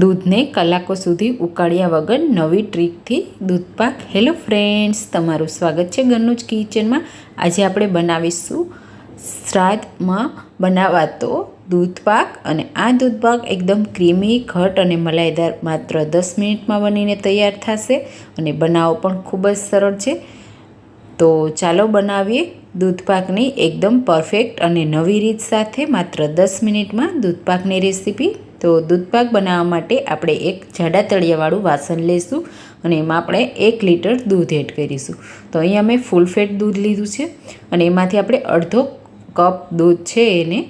દૂધને કલાકો સુધી ઉકાળ્યા વગર નવી ટ્રીકથી દૂધપાક હેલો ફ્રેન્ડ્સ તમારું સ્વાગત છે ઘરનું જ કિચનમાં. આજે આપણે બનાવીશું શ્રાદ્ધમાં બનાવાતો દૂધપાક અને આ દૂધપાક એકદમ ક્રીમી, ઘટ અને મલાઈદાર માત્ર દસ મિનિટમાં બનીને તૈયાર થશે અને બનાવો પણ ખૂબ જ સરળ છે. તો ચાલો બનાવીએ દૂધપાકની એકદમ પરફેક્ટ અને નવી રીત સાથે માત્ર દસ મિનિટમાં દૂધપાકની રેસીપી. તો દૂધપાક બનાવવા માટે આપણે એક જાડા તળિયાવાળું વાસણ લઈશું અને એમાં આપણે એક લીટર દૂધ એડ કરીશું. તો અહીંયા મેં ફૂલ ફેટ દૂધ લીધું છે અને એમાંથી આપણે અડધો કપ દૂધ છે એને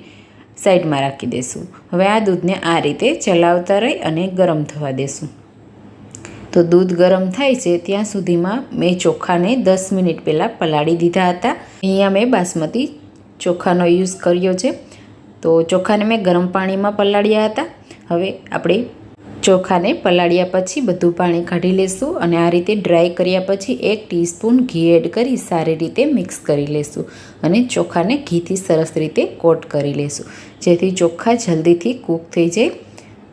સાઈડમાં રાખી દઈશું હવે આ દૂધને આ રીતે ચલાવતા રહી અને ગરમ થવા દેશું. તો દૂધ ગરમ થાય છે ત્યાં સુધીમાં મેં ચોખાને દસ મિનિટ પહેલાં પલાળી દીધા હતા. અહીંયા મેં બાસમતી ચોખાનો યુઝ કર્યો છે. તો ચોખાને મેં ગરમ પાણીમાં પલાળ્યા હતા. હવે આપણે ચોખાને પલાળ્યા પછી બધું પાણી કાઢી લેશું અને આ રીતે ડ્રાય કર્યા પછી એક ટીસ્પૂન ઘી એડ કરી સારી રીતે મિક્સ કરી લેશું અને ચોખાને ઘીથી સરસ રીતે કોટ કરી લેશું. જેથી ચોખા જલ્દીથી કૂક થઈ જાય.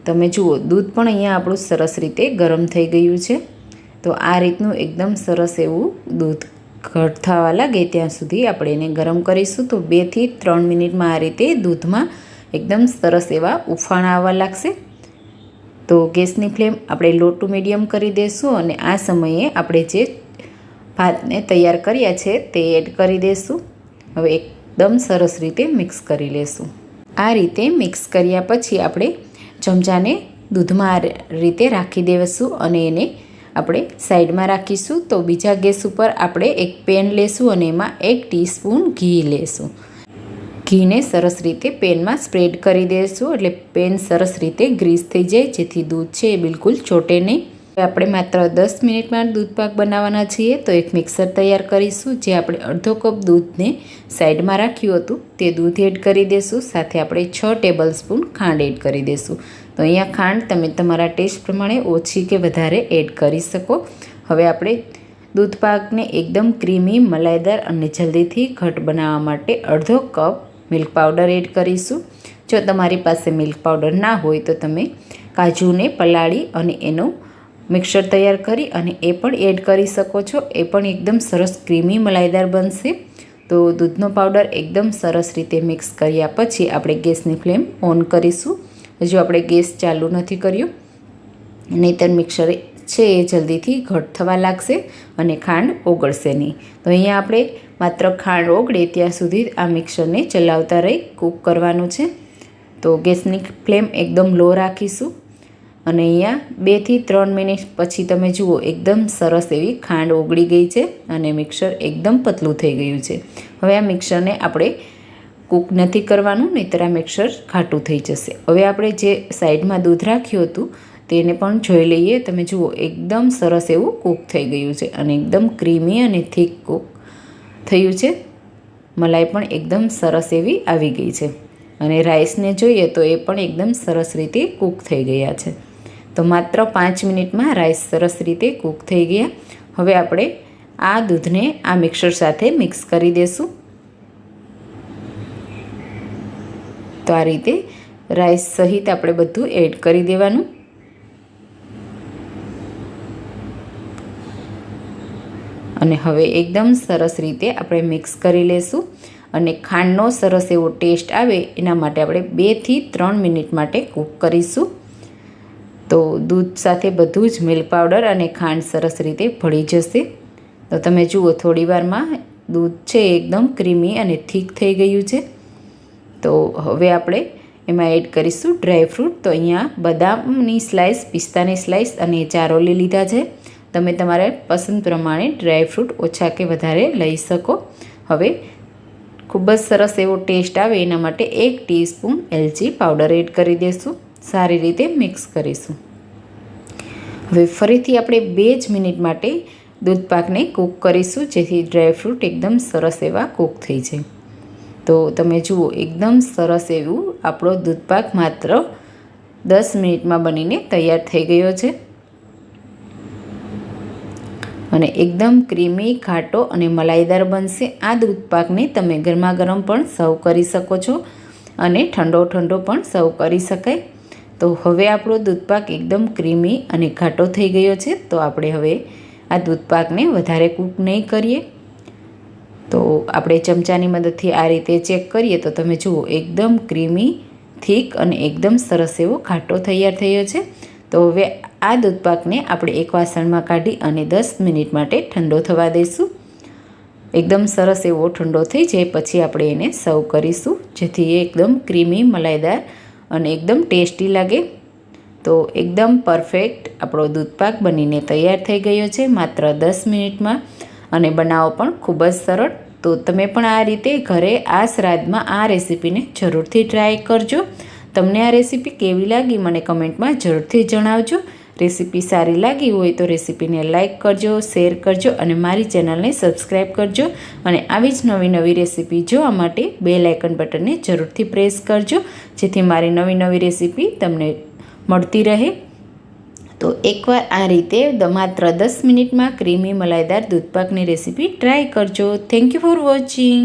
તમે જુઓ, દૂધ પણ અહીંયા આપણું સરસ રીતે ગરમ થઈ ગયું છે. તો આ રીતનું એકદમ સરસ એવું દૂધ ઘટ થવા લાગે ત્યાં સુધી આપણે એને ગરમ કરીશું. તો બેથી ત્રણ મિનિટમાં આ રીતે દૂધમાં એકદમ સરસ એવા ઉફાણ આવવા લાગશે. તો ગેસની ફ્લેમ આપણે લો ટુ મીડિયમ કરી દઈશું અને આ સમયે આપણે જે ભાતને તૈયાર કર્યા છે તે એડ કરી દઈશું હવે એકદમ સરસ રીતે મિક્સ કરી લેશું. આ રીતે મિક્સ કર્યા પછી આપણે ચમચાને દૂધમાં રીતે રાખી દેશું અને એને આપણે સાઈડમાં રાખીશું. તો બીજા ગેસ ઉપર આપણે એક પેન લેશું અને એમાં એક ટીસ્પૂન ઘી લેશું. ઘીને સરસ રીતે પેનમાં સ્પ્રેડ કરી દઈશું એટલે પેન સરસ રીતે ગ્રીસ થઈ જાય, જેથી દૂધ છે એ બિલકુલ ચોટે નહીં. આપણે માત્ર દસ મિનિટમાં દૂધપાક બનાવવાના છીએ, તો એક મિક્સર તૈયાર કરીશું, જે આપણે અડધો કપ દૂધને સાઈડમાં રાખ્યું હતું. તે દૂધ એડ કરી દઈશું સાથે આપણે છ ટેબલ સ્પૂન ખાંડ એડ કરી દઈશું તો અહીંયા ખાંડ તમે તમારા ટેસ્ટ પ્રમાણે ઓછી કે વધારે એડ કરી શકો. હવે આપણે દૂધપાકને એકદમ ક્રીમી, મલાઈદાર અને જલ્દીથી ઘટ બનાવવા માટે અડધો કપ મિલ્ક પાવડર એડ કરીશું. જો તમારી પાસે મિલ્ક પાવડર ના હોય તો તમે કાજુને પલાળી અને એનો મિક્સર તૈયાર કરી અને એ પણ એડ કરી શકો છો. એ પણ એકદમ સરસ ક્રીમી મલાઈદાર બનશે. તો દૂધનો પાવડર એકદમ સરસ રીતે મિક્સ કર્યા પછી આપણે ગેસની ફ્લેમ ઓન કરીશું. હજુ આપણે ગેસ ચાલુ નથી કર્યો. નહીંતર મિક્સર છે એ જલ્દીથી ઘટ થવા લાગશે અને ખાંડ ઓગળશે નહીં. તો અહીંયા આપણે માત્ર ખાંડ ઓગળે ત્યાં સુધી આ મિક્સરને ચલાવતા રહી, કૂક કરવાનું છે. તો ગેસની ફ્લેમ એકદમ લો રાખીશું. અને અહીંયા બેથી ત્રણ મિનિટ પછી તમે જુઓ, એકદમ સરસ એવી ખાંડ ઓગળી ગઈ છે અને મિક્સર એકદમ પતલું થઈ ગયું છે. હવે આ મિક્સરને આપણે કૂક નથી કરવાનું, નહીંતર આ મિક્સર ખાટું થઈ જશે. હવે આપણે જે સાઈડમાં દૂધ રાખ્યું હતું, તેને પણ જોઈ લઈએ. તમે જુઓ, એકદમ સરસ એવું કૂક થઈ ગયું છે અને એકદમ ક્રીમી અને થીક કૂક. થયું છે? મલાઈ પણ એકદમ સરસ એવી આવી ગઈ છે. અને રાઈસને જોઈએ તો એ પણ એકદમ સરસ રીતે કૂક થઈ ગયા છે. તો માત્ર પાંચ મિનિટમાં રાઈસ સરસ રીતે કૂક થઈ ગયા. હવે આપણે આ દૂધને આ મિક્સર સાથે મિક્સ કરી દઈશું તો આ રીતે રાઈસ સહિત આપણે બધું એડ કરી દેવાનું. અને હવે એકદમ સરસ રીતે આપણે મિક્સ કરી લેશું. અને ખાંડનો સરસ એવો ટેસ્ટ આવે, એના માટે આપણે બેથી ત્રણ મિનિટ માટે કૂક કરીશું. તો દૂધ સાથે બધું જ મિલ્ક પાવડર અને ખાંડ સરસ રીતે ભળી જશે. તો તમે જુઓ, થોડી વારમાં દૂધ છે એકદમ ક્રીમી અને થીક થઈ ગયું છે. તો હવે આપણે એમાં એડ કરીશું ડ્રાયફ્રૂટ. તો અહીંયા બદામની સ્લાઇસ પિસ્તાની સ્લાઇસ અને ચારોલી લીધા છે. તમે તમારા પસંદ પ્રમાણે ડ્રાયફ્રૂટ ઓછા કે વધારે લઈ શકો. હવે ખૂબ જ સરસ એવો ટેસ્ટ આવે એના માટે એક ટીસ્પૂન એલચી પાવડર એડ કરી દઈશું સારી રીતે મિક્સ કરીશું. હવે ફરીથી આપણે બે જ મિનિટ માટે દૂધપાકને કૂક કરીશું, જેથી ડ્રાયફ્રૂટ એકદમ સરસ એવા કૂક થઈ જાય. તો તમે જુઓ, એકદમ સરસ એવું આપણો દૂધપાક માત્ર દસ મિનિટમાં બનીને તૈયાર થઈ ગયો છે. અને એકદમ ક્રીમી ઘાટો અને મલાઈદાર બનશે. આ દૂધપાકને તમે ગરમા ગરમ પણ સર્વ કરી શકો છો અને ઠંડો ઠંડો પણ સર્વ કરી શકાય. તો હવે આપણો દૂધપાક એકદમ ક્રીમી અને ઘાટો થઈ ગયો છે. તો આપણે હવે આ દૂધપાકને વધારે કૂક નહીં કરીએ. તો આપણે ચમચાની મદદથી આ રીતે ચેક કરીએ તો તમે જુઓ, એકદમ ક્રીમી, થીક અને એકદમ સરસ એવો ઘાટો તૈયાર થયો છે. તો હવે આ દૂધપાકને આપણે એક વાસણમાં કાઢી અને દસ મિનિટ માટે ઠંડો થવા દઈશું. એકદમ સરસ એવો ઠંડો થઈ જાય પછી આપણે એને સર્વ કરીશું. જેથી એ એકદમ ક્રીમી, મલાઈદાર અને એકદમ ટેસ્ટી લાગે. તો એકદમ પરફેક્ટ આપણો દૂધપાક બનીને તૈયાર થઈ ગયો છે માત્ર દસ મિનિટમાં. અને બનાવો પણ ખૂબ જ સરળ. તો તમે પણ આ રીતે ઘરે આ શ્રાદ્ધમાં આ રેસીપીને જરૂરથી ટ્રાય કરજો. તમને આ રેસીપી કેવી લાગી મને કમેન્ટમાં જરૂરથી જણાવજો. રેસીપી સારી લાગી હોય તો રેસીપીને લાઇક કરજો, શેર કરજો અને મારી ચેનલને સબસ્ક્રાઈબ કરજો અને આવી જ નવી નવી રેસીપી જોવા માટે બે લાઇકન બટનને જરૂરથી પ્રેસ કરજો, જેથી મારી નવી નવી રેસીપી તમને મળતી રહે. તો એકવાર આ રીતે માત્ર દસ મિનિટમાં ક્રીમી મલાઈદાર દૂધપાકની રેસીપી ટ્રાય કરજો. Thank you for watching